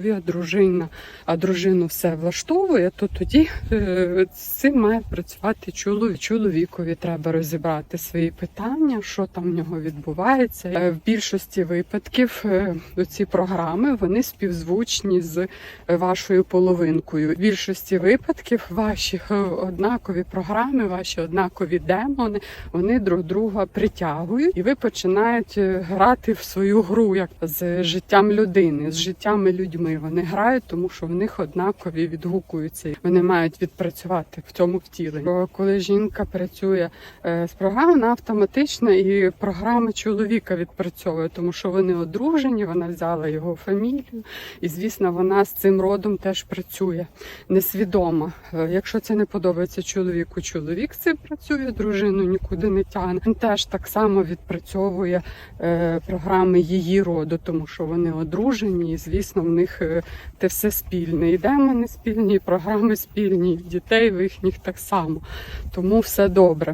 Дружина, а дружину все влаштовує, то тоді е, з цим має працювати чоловік. Чоловікові треба розібрати свої питання, що там в нього відбувається. Е, В більшості випадків е, ці програми вони співзвучні з вашою половинкою. В більшості випадків ваші однакові програми, ваші однакові демони, вони друг друга притягують, і ви починаєте грати в свою гру як з життям людини, з життями людьми. Вони грають, тому що в них однакові відгукуються. Вони мають відпрацювати в цьому втіленні. Коли жінка працює е, з програмою, вона автоматично і програми чоловіка відпрацьовує, тому що вони одружені, вона взяла його фамілію, і звісно, вона з цим родом теж працює несвідомо. Е, Якщо це не подобається чоловіку, чоловік цим працює, дружину нікуди не тягне. Він теж так само відпрацьовує е, програми її роду, тому що вони одружені, і звісно, в них е, те все спільне. І демони спільні, і програми спільні, і дітей в їхніх так само. Тому все добре.